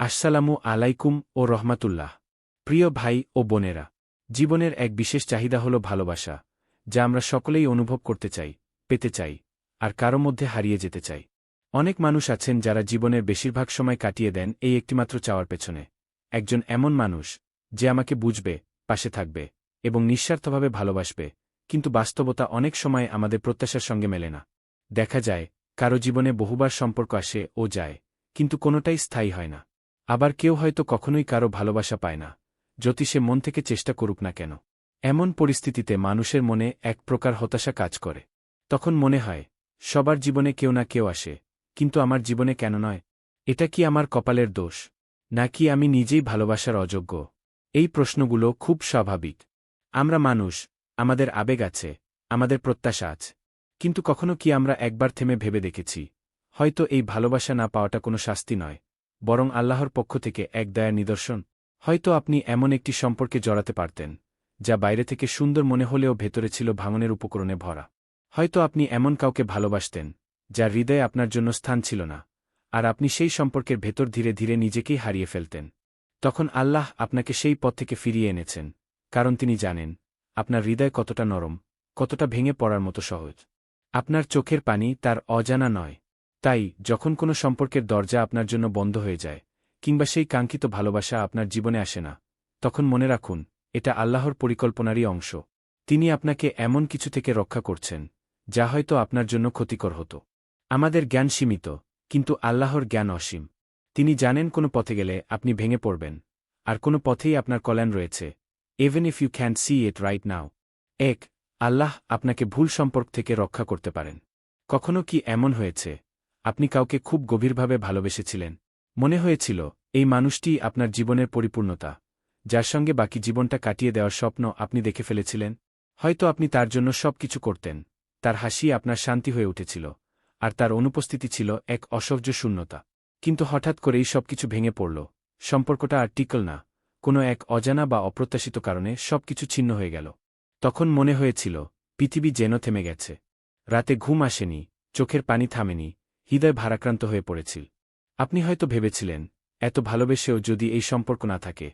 আসসালামু আলাইকুম ও রহমাতুল্লাহ। প্রিয় ভাই ও বোনেরা, জীবনের এক বিশেষ চাহিদা হল ভালোবাসা, যা আমরা সকলেই অনুভব করতে চাই, পেতে চাই, আর কারও মধ্যে হারিয়ে যেতে চাই। অনেক মানুষ আছেন যারা জীবনের বেশিরভাগ সময় কাটিয়ে দেন এই একটিমাত্র চাওয়ার পেছনে। একজন এমন মানুষ, যে আমাকে বুঝবে, পাশে থাকবে, এবং নিঃস্বার্থভাবে ভালোবাসবে, কিন্তু বাস্তবতা অনেক সময় আমাদের প্রত্যাশার সঙ্গে মেলে না। দেখা যায়, কারও জীবনে বহুবার সম্পর্ক আসে ও যায়, কিন্তু কোনোটাই স্থায়ী হয় না। আবার কেউ হয়তো কখনোই কারও ভালোবাসা পায় না সে মন থেকে চেষ্টা করুক না কেন। এমন পরিস্থিতিতে মানুষের মনে এক প্রকার হতাশা কাজ করে। তখন মনে হয়, সবার জীবনে কেউ না কেউ আসে, কিন্তু আমার জীবনে কেন নয়? এটা কি আমার কপালের দোষ? নাকি আমি নিজেই ভালোবাসার অযোগ্য? এই প্রশ্নগুলো খুব স্বাভাবিক। আমরা মানুষ, আমাদের আবেগ আছে, আমাদের প্রত্যাশা আছে। কিন্তু কখনো কি আমরা একবার থেমে ভেবে দেখেছি? হয়তো এই ভালোবাসা না পাওয়াটা কোনো শাস্তি নয়। বরং আল্লাহর পক্ষ থেকে এক দয়ার নিদর্শন। হয়তো আপনি এমন একটি সম্পর্কে জড়াতে পারতেন, যা বাইরে থেকে সুন্দর মনে হলেও ভেতরে ছিল ভাঙনের উপকরণে ভরা। হয়তো আপনি এমন কাউকে ভালোবাসতেন, যার হৃদয়ে আপনার জন্য স্থান ছিল না, আর আপনি সেই সম্পর্কের ভেতর ধীরে ধীরে নিজেকেই হারিয়ে ফেলতেন। তখন আল্লাহ আপনাকে সেই পথ থেকে ফিরিয়ে এনেছেন, কারণ তিনি জানেন, আপনার হৃদয় কতটা নরম, কতটা ভেঙে পড়ার মতো সহজ। আপনার চোখের পানি তার অজানা নয় তাই, যখন কোনো সম্পর্কের দরজা আপনার জন্য বন্ধ হয়ে যায়, কিংবা সেই কাঙ্ক্ষিত ভালোবাসা আপনার জীবনে আসে না, তখন মনে রাখুন, এটা আল্লাহর পরিকল্পনারই অংশ। তিনি আপনাকে এমন কিছু থেকে রক্ষা করছেন, যা হয়তো আপনার জন্য ক্ষতিকর হতো। আমাদের জ্ঞান সীমিত, কিন্তু আল্লাহর জ্ঞান অসীম। তিনি জানেন কোনো পথে গেলে আপনি ভেঙে পড়বেন, আর কোনো পথেই আপনার কল্যাণ রয়েছে। Even if you can see it right now এক, আল্লাহ আপনাকে ভুল সম্পর্ক থেকে রক্ষা করতে পারেন। কখনো কি এমন হয়েছে? আপনি কাউকে খুব গভীরভাবে ভালোবেসেছিলেন। মনে হয়েছিল, এই মানুষটি আপনার জীবনের পরিপূর্ণতা, যার সঙ্গে বাকি জীবনটা কাটিয়ে দেওয়ার স্বপ্ন আপনি দেখে ফেলেছিলেন। হয়তো আপনি তার জন্য সব কিছু করতেন, তার হাসি আপনার শান্তি হয়ে উঠেছিল, আর তার অনুপস্থিতি ছিল এক অসহ্য শূন্যতা। কিন্তু হঠাৎ করেই সবকিছু ভেঙে পড়ল, সম্পর্কটা আর টিকল না, কোনো এক অজানা বা অপ্রত্যাশিত কারণে সবকিছু ছিন্ন হয়ে গেল। তখন মনে হয়েছিল, পৃথিবী যেন থেমে গেছে। রাতে ঘুম আসেনি, চোখের পানি থামেনি হৃদয় ভারাক্রান্ত হয়ে পড়েছিল। আপনি হয়তো ভেবেছিলেন, এত ভালোবেসেও যদি এই সম্পর্ক না থাকে,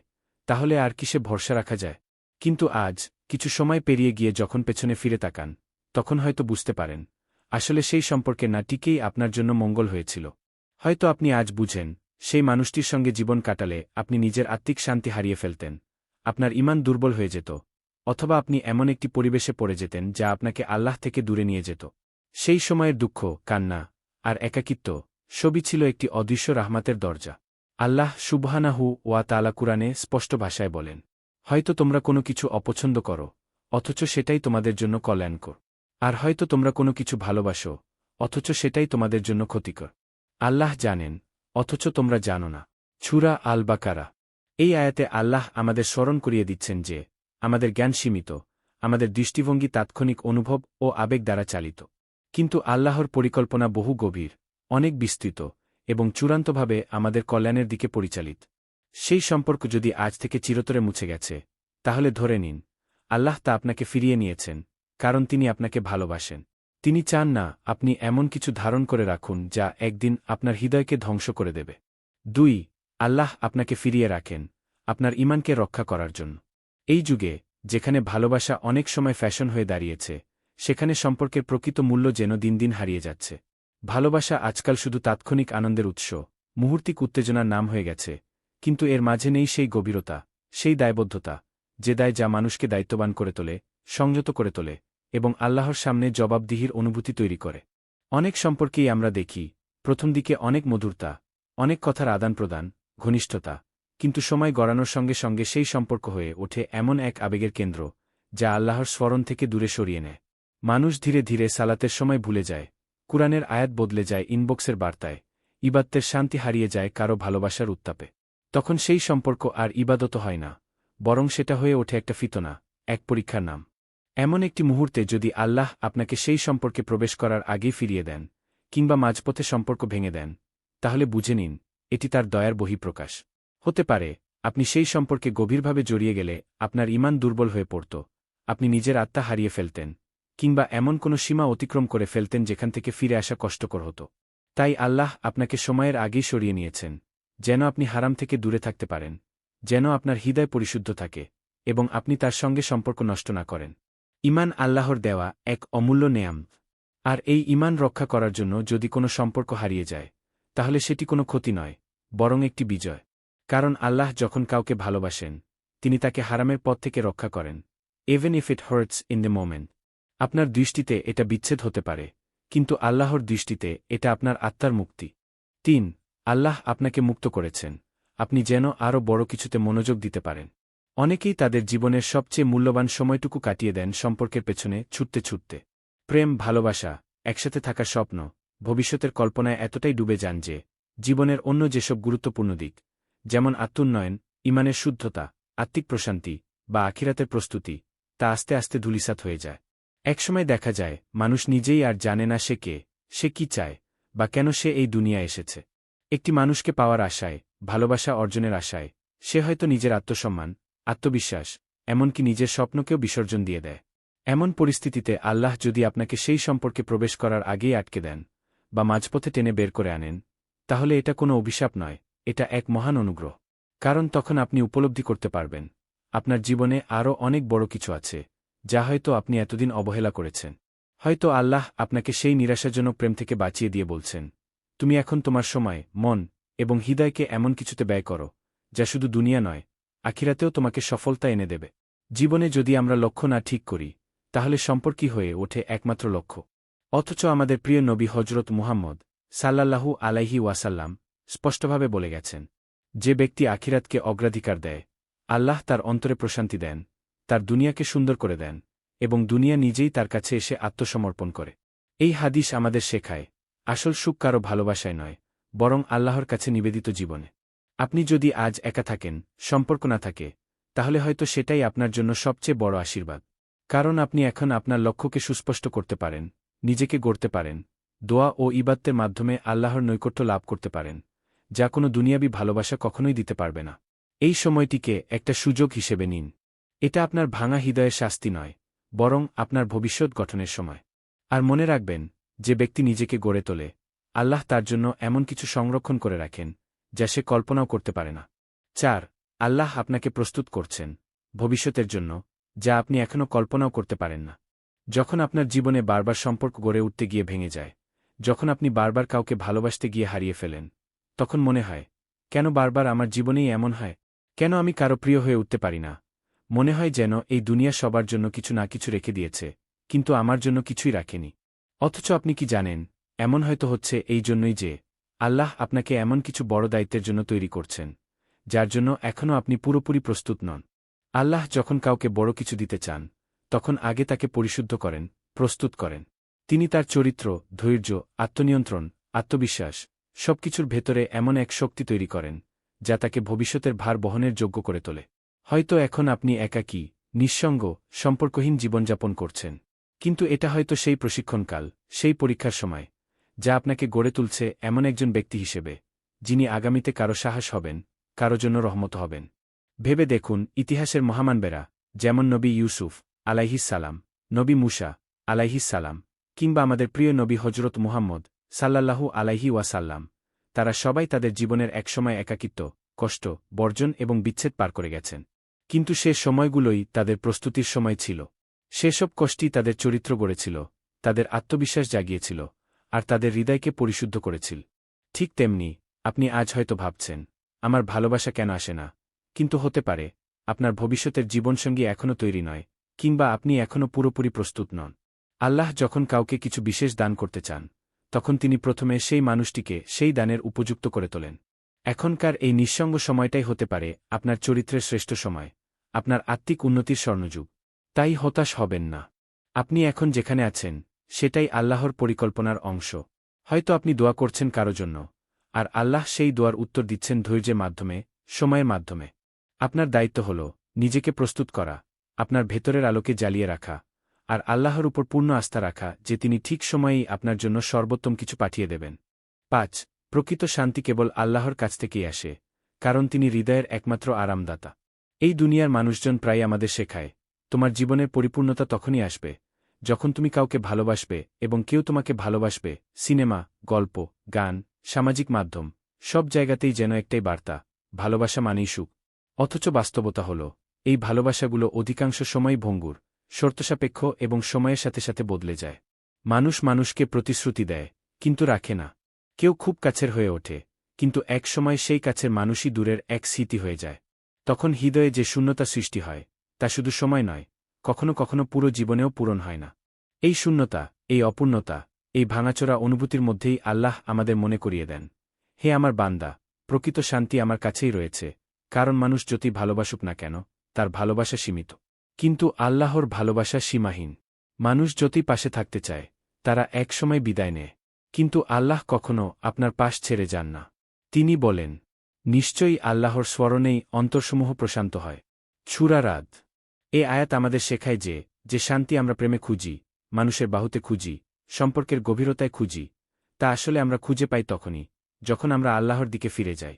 তাহলে আর কিসে ভরসা রাখা যায়? কিন্তু আজ, কিছু সময় পেরিয়ে গিয়ে যখন পেছনে ফিরে তাকান, তখন হয়তো বুঝতে পারেন, আসলে সেই সম্পর্কে না টিকেই আপনার জন্য মঙ্গল হয়েছিল। হয়তো আপনি আজ বুঝেন, সেই মানুষটির সঙ্গে জীবন কাটালে আপনি নিজের আত্মিক শান্তি হারিয়ে ফেলতেন, আপনার ইমান দুর্বল হয়ে যেত, অথবা আপনি এমন একটি পরিবেশে পড়ে যেতেন যা আপনাকে আল্লাহ থেকে দূরে নিয়ে যেত। সেই সময়ের দুঃখ, কান্না আর একাকিত্ব, সবই ছিল একটি অদৃশ্য রাহমাতের দরজা। আল্লাহ সুবহানাহু ওয়া তালা কুরআনে স্পষ্ট ভাষায় বলেন, হয়তো তোমরা কোনো কিছু অপছন্দ করো, অথচ সেটাই তোমাদের জন্য কল্যাণকর। আর হয়তো তোমরা কোনো কিছু ভালোবাসো, অথচ সেটাই তোমাদের জন্য ক্ষতিকর। আল্লাহ জানেন, অথচ তোমরা জানো না। ছুরা আল বাকারা এই আয়াতে আল্লাহ আমাদের স্মরণ করিয়ে দিচ্ছেন যে, আমাদের জ্ঞান সীমিত, আমাদের দৃষ্টিভঙ্গি তাৎক্ষণিক অনুভব ও আবেগ দ্বারা চালিত। কিন্তু আল্লাহর পরিকল্পনা বহু গভীর, অনেক বিস্তৃত, এবং চূড়ান্তভাবে আমাদের কল্যাণের দিকে পরিচালিত। সেই সম্পর্ক যদি আজ থেকে চিরতরে মুছে গেছে, তাহলে ধরে নিন, আল্লাহ তা আপনাকে ফিরিয়ে নিয়েছেন, কারণ তিনি আপনাকে ভালোবাসেন। তিনি চান না আপনি এমন কিছু ধারণ করে রাখুন যা একদিন আপনার হৃদয়কে ধ্বংস করে দেবে। দুই, আল্লাহ আপনাকে ফিরিয়ে রাখেন, আপনার ইমানকে রক্ষা করার জন্য। এই যুগে, যেখানে ভালোবাসা অনেক সময় ফ্যাশন হয়ে দাঁড়িয়েছে সেখানে সম্পর্কের প্রকৃত মূল্য যেন দিন দিন হারিয়ে যাচ্ছে। ভালোবাসা আজকাল শুধু তাৎক্ষণিক আনন্দের উৎস, মুহূর্তিক উত্তেজনার নাম হয়ে গেছে, কিন্তু এর মাঝে নেই সেই গভীরতা, সেই দায়বদ্ধতা, যে দায় যা মানুষকে দায়িত্ববান করে তোলে, সংযত করে তোলে, এবং আল্লাহর সামনে জবাবদিহির অনুভূতি তৈরি করে। অনেক সম্পর্কেই আমরা দেখি, প্রথম দিকে অনেক মধুরতা, অনেক কথার আদান প্রদান ঘনিষ্ঠতা, কিন্তু সময় গড়ানোর সঙ্গে সঙ্গে সেই সম্পর্ক হয়ে ওঠে এমন এক আবেগের কেন্দ্র, যা আল্লাহর স্মরণ থেকে দূরে সরিয়ে নেয়। মানুষ ধীরে ধীরে সালাতের সময় ভুলে যায়, কুরআনের আয়াত বদলে যায় ইনবক্সের বার্তায় ইবাত্তের শান্তি হারিয়ে যায় কারও ভালোবাসার উত্তাপে। তখন সেই সম্পর্ক আর ইবাদত হয় না, বরং সেটা হয়ে ওঠে একটা ফিতনা, এক পরীক্ষার নাম। এমন একটি মুহূর্তে যদি আল্লাহ আপনাকে সেই সম্পর্কে প্রবেশ করার আগেই ফিরিয়ে দেন, কিংবা মাঝপথে সম্পর্ক ভেঙে দেন, তাহলে বুঝে নিন, এটি তার দয়ার বহিঃপ্রকাশ। হতে পারে, আপনি সেই সম্পর্কে গভীরভাবে জড়িয়ে গেলে আপনার ইমান দুর্বল হয়ে পড়ত, আপনি নিজের আত্মা হারিয়ে ফেলতেন কিংবা এমন কোনো সীমা অতিক্রম করে ফেলতেন যেখান থেকে ফিরে আসা কষ্টকর হতো। তাই আল্লাহ আপনাকে সময়ের আগেই সরিয়ে নিয়েছেন, যেন আপনি হারাম থেকে দূরে থাকতে পারেন, যেন আপনার হৃদয় পরিশুদ্ধ থাকে এবং আপনি তার সঙ্গে সম্পর্ক নষ্ট না করেন। ইমান আল্লাহর দেওয়া এক অমূল্য নেয়াম। আর এই ইমান রক্ষা করার জন্য যদি কোনো সম্পর্ক হারিয়ে যায়, তাহলে সেটি কোনো ক্ষতি নয়, বরং একটি বিজয়। কারণ আল্লাহ যখন কাউকে ভালোবাসেন, তিনি তাকে হারামের পথ থেকে রক্ষা করেন even if it hurts in the moment আপনার দৃষ্টিতে এটা বিচ্ছেদ হতে পারে, কিন্তু আল্লাহর দৃষ্টিতে এটা আপনার আত্মার মুক্তি। তিন, আল্লাহ আপনাকে মুক্ত করেছেন, আপনি যেন আরও বড় কিছুতে মনোযোগ দিতে পারেন। অনেকেই তাদের জীবনের সবচেয়ে মূল্যবান সময়টুকু কাটিয়ে দেন সম্পর্কের পেছনে ছুটতে ছুটতে। প্রেম, ভালোবাসা, একসাথে থাকার স্বপ্ন, ভবিষ্যতের কল্পনায় এতটাই ডুবে যান যে, জীবনের অন্য যেসব গুরুত্বপূর্ণ দিক, যেমন আত্মোন্নয়ন, ইমানের শুদ্ধতা, আত্মিক প্রশান্তি বা আখিরাতের প্রস্তুতি, তা আস্তে আস্তে ধুলিসাত হয়ে যায়। একসময় দেখা যায়, মানুষ নিজেই আর জানে না সে কে, সে কি চায়, বা কেন সে এই দুনিয়া এসেছে। একটি মানুষকে পাওয়ার আশায়, ভালোবাসা অর্জনের আশায়, সে হয়তো নিজের আত্মসম্মান, আত্মবিশ্বাস, এমনকি নিজের স্বপ্নকেও বিসর্জন দিয়ে দেয়। এমন পরিস্থিতিতে আল্লাহ যদি আপনাকে সেই সম্পর্কে প্রবেশ করার আগেই আটকে দেন, বা মাঝপথে টেনে বের করে আনেন, তাহলে এটা কোনো অভিশাপ নয়, এটা এক মহান অনুগ্রহ। কারণ তখন আপনি উপলব্ধি করতে পারবেন, আপনার জীবনে আরও অনেক বড় কিছু আছে। যা হয়তো আপনি এতদিন অবহেলা করেছেন। হয়তো আল্লাহ আপনাকে সেই নিরাশাজনক প্রেম থেকে বাঁচিয়ে দিয়ে বলছেন, তুমি এখন তোমার সময়, মন এবং হৃদয়কে এমন কিছুতে ব্যয় করো, যা শুধু দুনিয়া নয়, আখিরাতেও তোমাকে সফলতা এনে দেবে। জীবনে যদি আমরা লক্ষ্য না ঠিক করি, তাহলে সম্পর্কই হয়ে ওঠে একমাত্র লক্ষ্য। অথচ আমাদের প্রিয় নবী হজরত মুহাম্মদ সাল্লাল্লাহু আলাইহি ওয়াসাল্লাম স্পষ্টভাবে বলে গেছেন, যে ব্যক্তি আখিরাতকে অগ্রাধিকার দেয়, আল্লাহ তার অন্তরে প্রশান্তি দেন তার দুনিয়াকে সুন্দর করে দেন, এবং দুনিয়া নিজেই তার কাছে এসে আত্মসমর্পণ করে। এই হাদিস আমাদের শেখায়, আসল সুখ কারও ভালোবাসায় নয়, বরং আল্লাহর কাছে নিবেদিত জীবনে। আপনি যদি আজ একা থাকেন, সম্পর্ক না থাকে, তাহলে হয়তো সেটাই আপনার জন্য সবচেয়ে বড় আশীর্বাদ। কারণ আপনি এখন আপনার লক্ষ্যকে সুস্পষ্ট করতে পারেন, নিজেকে গড়তে পারেন, দোয়া ও ইবাত্তের মাধ্যমে আল্লাহর নৈকট্য লাভ করতে পারেন, যা কোনো দুনিয়াবি ভালোবাসা কখনোই দিতে পারবে না। এই সময়টিকে একটা সুযোগ হিসেবে নিন। এটা আপনার ভাঙা হৃদয়ের শাস্তি নয়, বরং আপনার ভবিষ্যৎ গঠনের সময়। আর মনে রাখবেন, যে ব্যক্তি নিজেকে গড়ে তোলে, আল্লাহ তার জন্য এমন কিছু সংরক্ষণ করে রাখেন, যা সে কল্পনাও করতে পারে না। চার, আল্লাহ আপনাকে প্রস্তুত করছেন, ভবিষ্যতের জন্য, যা আপনি এখনও কল্পনাও করতে পারেন না। যখন আপনার জীবনে বারবার সম্পর্ক গড়ে উঠতে গিয়ে ভেঙে যায়, যখন আপনি বারবার কাউকে ভালোবাসতে গিয়ে হারিয়ে ফেলেন, তখন মনে হয়, কেন বারবার আমার জীবনেই এমন হয়? কেন আমি কারও প্রিয় হয়ে উঠতে পারি না? মনে হয় যেন এই দুনিয়া সবার জন্য কিছু না কিছু রেখে দিয়েছে, কিন্তু আমার জন্য কিছুই রাখেনি। অথচ আপনি কি জানেন, এমন হয়তো হচ্ছে এই জন্যই যে, আল্লাহ আপনাকে এমন কিছু বড় দায়িত্বের জন্য তৈরি করছেন, যার জন্য এখনও আপনি পুরোপুরি প্রস্তুত নন। আল্লাহ যখন কাউকে বড় কিছু দিতে চান, তখন আগে তাকে পরিশুদ্ধ করেন, প্রস্তুত করেন। তিনি তার চরিত্র, ধৈর্য, আত্মনিয়ন্ত্রণ, আত্মবিশ্বাস, সবকিছুর ভেতরে এমন এক শক্তি তৈরি করেন, যা তাকে ভবিষ্যতের ভার বহনের যোগ্য করে তোলে। হয়তো এখন আপনি একাকী, নিঃসঙ্গ, সম্পর্কহীন জীবনযাপন করছেন। কিন্তু এটা হয়তো সেই প্রশিক্ষণকাল, সেই পরীক্ষার সময়, যা আপনাকে গড়ে তুলছে এমন একজন ব্যক্তি হিসেবে, যিনি আগামীতে কারও সাহস হবেন, কারও জন্য রহমত হবেন। ভেবে দেখুন, ইতিহাসের মহামানবেরা, যেমন নবী ইউসুফ সালাম, নবী মুসা সালাম, কিংবা আমাদের প্রিয় নবী হজরত মুহাম্মদ, সাল্লাল্লাহু আলাইহি ওয়াসাল্লাম, তারা সবাই তাদের জীবনের একসময় একাকিত্ব, কষ্ট, বর্জন এবং বিচ্ছেদ পার করে গেছেন। কিন্তু সে সময়গুলোই তাদের প্রস্তুতির সময় ছিল। সেসব কষ্টই তাদের চরিত্র গড়েছিল, তাদের আত্মবিশ্বাস জাগিয়েছিল, আর তাদের হৃদয়কে পরিশুদ্ধ করেছিল। ঠিক তেমনি, আপনি আজ হয়তো ভাবছেন, আমার ভালোবাসা কেন আসে না? কিন্তু হতে পারে, আপনার ভবিষ্যতের জীবনসঙ্গী এখনও তৈরি নয়, কিংবা আপনি এখনও পুরোপুরি প্রস্তুত নন। আল্লাহ যখন কাউকে কিছু বিশেষ দান করতে চান, তখন তিনি প্রথমে সেই মানুষটিকে সেই দানের উপযুক্ত করে তোলেন। এখনকার এই নিঃসঙ্গ সময়টাই হতে পারে আপনার চরিত্রের শ্রেষ্ঠ সময়। আপনার আত্মিক উন্নতির স্বর্ণযুগ। তাই হতাশ হবেন না। আপনি এখন যেখানে আছেন, সেটাই আল্লাহর পরিকল্পনার অংশ। হয়তো আপনি দোয়া করছেন কারও জন্য, আর আল্লাহ সেই দোয়ার উত্তর দিচ্ছেন ধৈর্যের মাধ্যমে, সময়ের মাধ্যমে। আপনার দায়িত্ব হল, নিজেকে প্রস্তুত করা, আপনার ভেতরের আলোকে জ্বালিয়ে রাখা, আর আল্লাহর উপর পূর্ণ আস্থা রাখা যে তিনি ঠিক সময়েই আপনার জন্য সর্বোত্তম কিছু পাঠিয়ে দেবেন। পাঁচ, প্রকৃত শান্তি কেবল আল্লাহর কাছ থেকেই আসে, কারণ তিনি হৃদয়ের একমাত্র আরামদাতা। এই দুনিয়ার মানুষজন প্রায় আমাদের শেখায়, তোমার জীবনের পরিপূর্ণতা তখনই আসবে, যখন তুমি কাউকে ভালোবাসবে এবং কেউ তোমাকে ভালোবাসবে, সিনেমা, গল্প, গান, সামাজিক মাধ্যম, সব জায়গাতেই যেন একটাই বার্তা, ভালোবাসা মানেই সুখ। অথচ বাস্তবতা হল, এই ভালোবাসাগুলো অধিকাংশ সময় ভঙ্গুর, শর্তসাপেক্ষ এবং সময়ের সাথে সাথে বদলে যায়। মানুষ মানুষকে প্রতিশ্রুতি দেয়, কিন্তু রাখে না। কেউ খুব কাছের হয়ে ওঠে, কিন্তু এক সময় সেই কাছের মানুষই দূরের এক স্মৃতি হয়ে যায়। তখন হৃদয়ে যে শূন্যতা সৃষ্টি হয়, তা শুধু সময় নয়, কখনো কখনো পুরো জীবনেও পূরণ হয় না। এই শূন্যতা, এই অপূর্ণতা, এই ভাঙাচোরা অনুভূতির মধ্যেই আল্লাহ আমাদের মনে করিয়ে দেন। হে আমার বান্দা, প্রকৃত শান্তি আমার কাছেই রয়েছে, কারণ মানুষ যতই ভালোবাসুক না কেন, তার ভালোবাসা সীমিত। কিন্তু আল্লাহর ভালোবাসা সীমাহীন। মানুষ যতই পাশে থাকতে চায়, তারা একসময় বিদায় নেয়। কিন্তু আল্লাহ কখনো আপনার পাশ ছেড়ে যান না। তিনি বলেন নিশ্চয়ই আল্লাহর স্মরণেই অন্তরসমূহ প্রশান্ত হয়। ছুরারাদ এ আয়াত আমাদের শেখায় যে যে শান্তি আমরা প্রেমে খুঁজি, মানুষের বাহুতে খুঁজি, সম্পর্কের গভীরতায় খুঁজি, তা আসলে আমরা খুঁজে পাই তখনই, যখন আমরা আল্লাহর দিকে ফিরে যাই।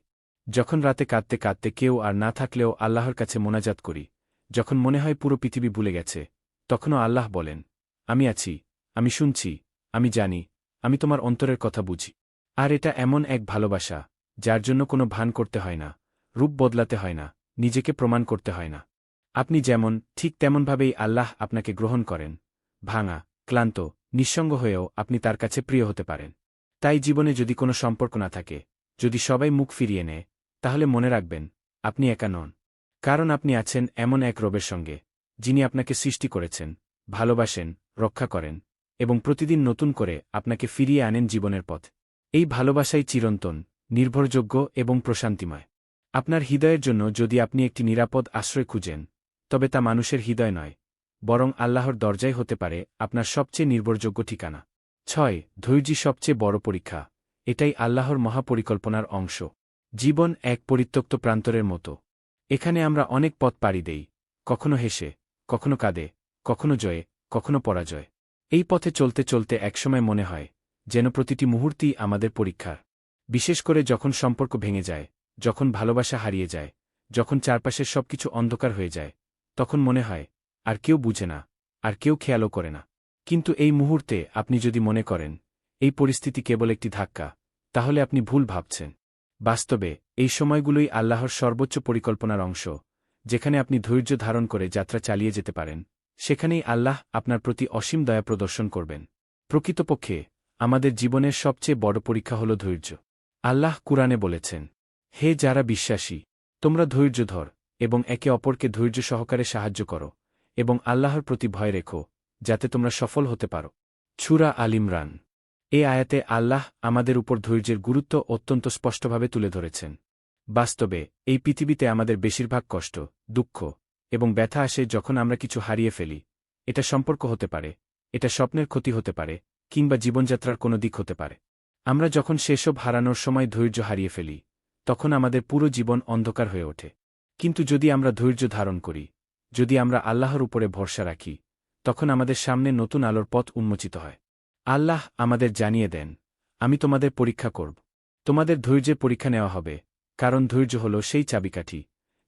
যখন রাতে কাঁদতে কাঁদতে কেউ আর না থাকলেও আল্লাহর কাছে মোনাজাত করি, যখন মনে হয় পুরো পৃথিবী ভুলে গেছে, তখনও আল্লাহ বলেন, আমি আছি, আমি শুনছি, আমি জানি, আমি তোমার অন্তরের কথা বুঝি। আর এটা এমন এক ভালোবাসা যার জন্য কোনো ভান করতে হয় না, রূপ বদলাতে হয় না, নিজেকে প্রমাণ করতে হয় না। আপনি যেমন, ঠিক তেমনভাবেই আল্লাহ আপনাকে গ্রহণ করেন, ভাঙা, ক্লান্ত, নিঃসঙ্গ হয়েও আপনি তার কাছে প্রিয় হতে পারেন। তাই জীবনে যদি কোনো সম্পর্ক না থাকে, যদি সবাই মুখ ফিরিয়ে নেয়, তাহলে মনে রাখবেন, আপনি একা নন। কারণ আপনি আছেন এমন এক রবের সঙ্গে, যিনি আপনাকে সৃষ্টি করেছেন, ভালোবাসেন, রক্ষা করেন, এবং প্রতিদিন নতুন করে আপনাকে ফিরিয়ে আনেন জীবনের পথ। এই ভালোবাসাই চিরন্তন নির্ভরযোগ্য এবং প্রশান্তিময়। আপনার হৃদয়ের জন্য যদি আপনি একটি নিরাপদ আশ্রয় খুঁজেন, তবে তা মানুষের হৃদয় নয়, বরং আল্লাহর দরজাই হতে পারে আপনার সবচেয়ে নির্ভরযোগ্য ঠিকানা। ছয়, ধৈর্যই সবচেয়ে বড় পরীক্ষা। এটাই আল্লাহর মহাপরিকল্পনার অংশ। জীবন এক পরিত্যক্ত প্রান্তরের মতো। এখানে আমরা অনেক পথ পাড়ি দেই, কখনো হেসে, কখনো কাঁদে, কখনো জয়ে, কখনো পরাজয়। এই পথে চলতে চলতে একসময় মনে হয়, যেন প্রতিটি মুহূর্তই আমাদের পরীক্ষার বিশেষ করে যখন সম্পর্ক ভেঙে যায়, যখন ভালোবাসা হারিয়ে যায়, যখন চারপাশের সবকিছু অন্ধকার হয়ে যায়, তখন মনে হয়, আর কেউ বুঝে না, আর কেউ খেয়ালও করে না। কিন্তু এই মুহূর্তে আপনি যদি মনে করেন, এই পরিস্থিতি কেবল একটি ধাক্কা, তাহলে আপনি ভুল ভাবছেন। বাস্তবে, এই সময়গুলোই আল্লাহর সর্বোচ্চ পরিকল্পনার অংশ, যেখানে আপনি ধৈর্য ধারণ করে যাত্রা চালিয়ে যেতে পারেন, সেখানেই আল্লাহ আপনার প্রতি অসীম দয়া প্রদর্শন করবেন। প্রকৃতপক্ষে, আমাদের জীবনের সবচেয়ে বড় পরীক্ষা হল ধৈর্য। আল্লাহ কুরআনে বলেছেন, হে যারা বিশ্বাসী, তোমরা ধৈর্য ধর এবং একে অপরকে ধৈর্য সহকারে সাহায্য করো এবং আল্লাহর প্রতি ভয় রেখো, যাতে তোমরা সফল হতে পারো। ছুরা আলিমরান এ আয়াতে আল্লাহ আমাদের উপর ধৈর্যের গুরুত্ব অত্যন্ত স্পষ্টভাবে তুলে ধরেছেন। বাস্তবে, এই পৃথিবীতে আমাদের বেশিরভাগ কষ্ট, দুঃখ এবং ব্যথা আসে যখন আমরা কিছু হারিয়ে ফেলি। এটা সম্পর্ক হতে পারে, এটা স্বপ্নের ক্ষতি হতে পারে কিংবা জীবনযাত্রার কোনো দিক হতে পারে। আমরা যখন সেসব হারানোর সময় ধৈর্য হারিয়ে ফেলি, তখন আমাদের পুরো জীবন অন্ধকার হয়ে ওঠে। কিন্তু যদি আমরা ধৈর্য ধারণ করি, যদি আমরা আল্লাহর উপরে ভরসা রাখি, তখন আমাদের সামনে নতুন আলোর পথ উন্মোচিত হয়। আল্লাহ আমাদের জানিয়ে দেন, আমি তোমাদের পরীক্ষা করব। তোমাদের ধৈর্যের পরীক্ষা নেওয়া হবে, কারণ ধৈর্য হল সেই চাবিকাঠি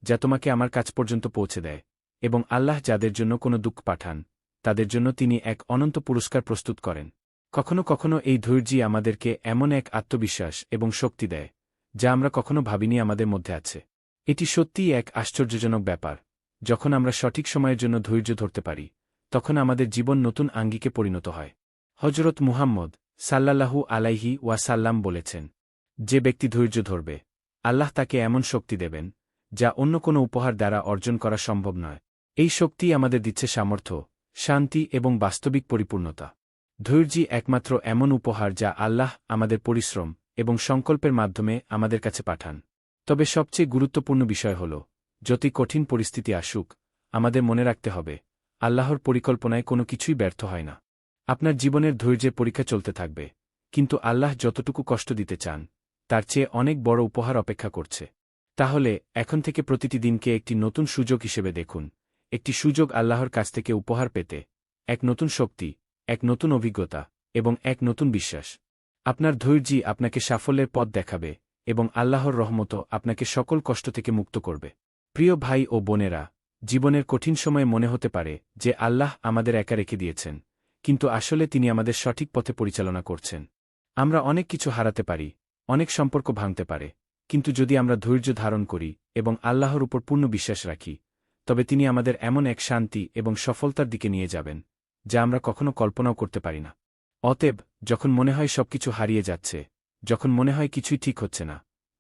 যা তোমাকে আমার কাছ পর্যন্ত পৌঁছে দেয় এবং আল্লাহ যাদের জন্য কোনো দুঃখ পাঠান, তাদের জন্য তিনি এক অনন্ত পুরস্কার প্রস্তুত করেন। কখনো কখনো এই ধৈর্যই আমাদেরকে এমন এক আত্মবিশ্বাস এবং শক্তি দেয়, যা আমরা কখনো ভাবিনি আমাদের মধ্যে আছে। এটি সত্যিই এক আশ্চর্যজনক ব্যাপার। যখন আমরা সঠিক সময়ের জন্য ধৈর্য ধরতে পারি, তখন আমাদের জীবন নতুন আঙ্গিকে পরিণত হয়। হজরত মুহাম্মদ সাল্লাল্লাহু আলাইহি ওয়াসাল্লাম বলেছেন, যে ব্যক্তি ধৈর্য ধরবে, আল্লাহ তাকে এমন শক্তি দেবেন, যা অন্য কোনো উপহার দ্বারা অর্জন করা সম্ভব নয়। এই শক্তি আমাদের দিচ্ছে সামর্থ্য, শান্তি এবং বাস্তবিক পরিপূর্ণতা। ধৈর্যই একমাত্র এমন উপহার যা আল্লাহ আমাদের পরিশ্রম এবং সংকল্পের মাধ্যমে আমাদের কাছে পাঠান। তবে সবচেয়ে গুরুত্বপূর্ণ বিষয় হল, যতই কঠিন পরিস্থিতি আসুক, আমাদের মনে রাখতে হবে, আল্লাহর পরিকল্পনায় কোনো কিছুই ব্যর্থ হয় না। আপনার জীবনের ধৈর্যের পরীক্ষা চলতে থাকবে, কিন্তু আল্লাহ যতটুকু কষ্ট দিতে চান, তার চেয়ে অনেক বড় উপহার অপেক্ষা করছে। তাহলে, এখন থেকে প্রতিটি দিনকে একটি নতুন সুযোগ হিসেবে দেখুন, একটি সুযোগ আল্লাহর কাছ থেকে উপহার পেতে, এক নতুন শক্তি এক নতুন অভিজ্ঞতা এবং এক নতুন বিশ্বাস। আপনার ধৈর্যই আপনাকে সাফল্যের পথ দেখাবে এবং আল্লাহর রহমত আপনাকে সকল কষ্ট থেকে মুক্ত করবে। প্রিয় ভাই ও বোনেরা, জীবনের কঠিন সময়ে মনে হতে পারে যে আল্লাহ আমাদের একা রেখে দিয়েছেন, কিন্তু আসলে তিনি আমাদের সঠিক পথে পরিচালনা করছেন। আমরা অনেক কিছু হারাতে পারি, অনেক সম্পর্ক ভাঙতে পারে, কিন্তু যদি আমরা ধৈর্য ধারণ করি এবং আল্লাহর উপর পূর্ণ বিশ্বাস রাখি, তবে তিনি আমাদের এমন এক শান্তি এবং সফলতার দিকে নিয়ে যাবেন। যা আমরা কখনো কল্পনাও করতে পারি না। অতএব, যখন মনে হয় সবকিছু হারিয়ে যাচ্ছে, যখন মনে হয় কিছুই ঠিক হচ্ছে না,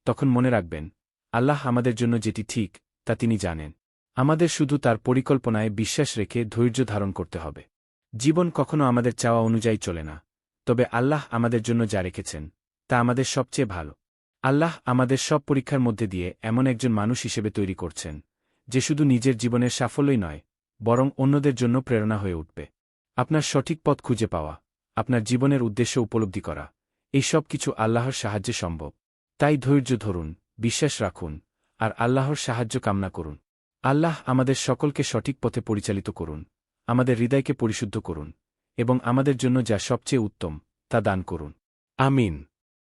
তখন মনে রাখবেন, আল্লাহ আমাদের জন্য যেটি ঠিক, তা তিনি জানেন। আমাদের শুধু তার পরিকল্পনায় বিশ্বাস রেখে ধৈর্য ধারণ করতে হবে। জীবন কখনো আমাদের চাওয়া অনুযায়ী চলে না, তবে আল্লাহ আমাদের জন্য যা রেখেছেন, তা আমাদের সবচেয়ে ভালো। আল্লাহ আমাদের সব পরীক্ষার মধ্যে দিয়ে এমন একজন মানুষ হিসেবে তৈরি করছেন, যে শুধু নিজের জীবনের সাফল্যই নয়, বরং অন্যদের জন্য প্রেরণা হয়ে উঠবে। আপনার সঠিক পথ খুঁজে পাওয়া, আপনার জীবনের উদ্দেশ্য উপলব্ধি করা, এই সব কিছু আল্লাহর সাহায্যে সম্ভব। তাই ধৈর্য ধরুন, বিশ্বাস রাখুন, আর আল্লাহর সাহায্য কামনা করুন। আল্লাহ আমাদের সকলকে সঠিক পথে পরিচালিত করুন, আমাদের হৃদয়কে পরিশুদ্ধ করুন, এবং আমাদের জন্য যা সবচেয়ে উত্তম, তা দান করুন। আমিন।